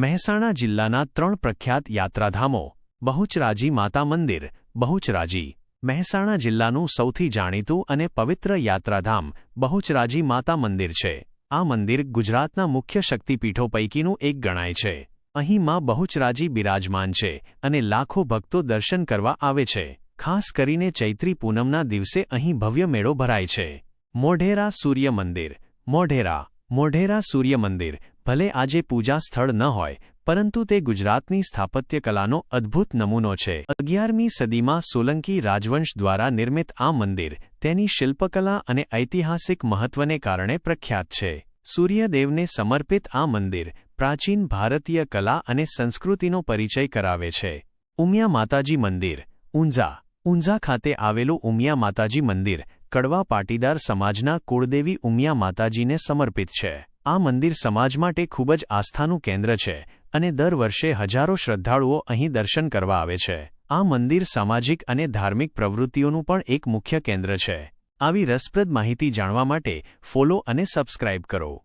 મહેસાણા જિલ્લાના ત્રણ પ્રખ્યાત યાત્રાધામો, બહુચરાજી માતા મંદિર, બહુચરાજી, મહેસાણા જિલ્લાનું સૌથી જાણીતું અને પવિત્ર યાત્રાધામ, બહુચરાજી માતા મંદિર છે. આ મંદિર ગુજરાતના મુખ્ય શક્તિપીઠો પૈકીનું એક ગણાય છે. અહીં માં બહુચરાજી બિરાજમાન છે અને લાખો ભક્તો દર્શન કરવા આવે છે. ખાસ કરીને ચૈત્રી પૂનમના દિવસે અહીં ભવ્ય મેળો ભરાય છે. મોઢેરા સૂર્ય મંદિર, મોઢેરા મોઢેરા સૂર્ય મંદિર ભલે આજે પૂજા સ્થળ ન હોય, પરંતુ તે ગુજરાતની સ્થાપત્ય કલાનો અદ્ભુત નમૂનો છે. અગિયારમી સદીમાં સોલંકી રાજવંશ દ્વારા નિર્મિત આ મંદિર તેની શિલ્પકલા અને ઐતિહાસિક મહત્વને કારણે પ્રખ્યાત છે. સૂર્યદેવને સમર્પિત આ મંદિર પ્રાચીન ભારતીય કલા અને સંસ્કૃતિનો પરિચય કરાવે છે. ઉમિયા માતાજી મંદિર, ઊંઝા ઊંઝા ખાતે આવેલું ઉમિયા માતાજી મંદિર, કડવા પાટીદાર સમાજના કુળદેવી ઉમિયા માતાજીને સમર્પિત છે. આ મંદિર સમાજ માટે ખૂબ જ આસ્થાનું કેન્દ્ર છે અને દર વર્ષે હજારો શ્રદ્ધાળુઓ અહીં દર્શન કરવા આવે છે. આ મંદિર સામાજિક અને ધાર્મિક પ્રવૃત્તિઓનું પણ એક મુખ્ય કેન્દ્ર છે. આવી રસપ્રદ માહિતી જાણવા માટે ફોલો અને સબસ્ક્રાઇબ કરો.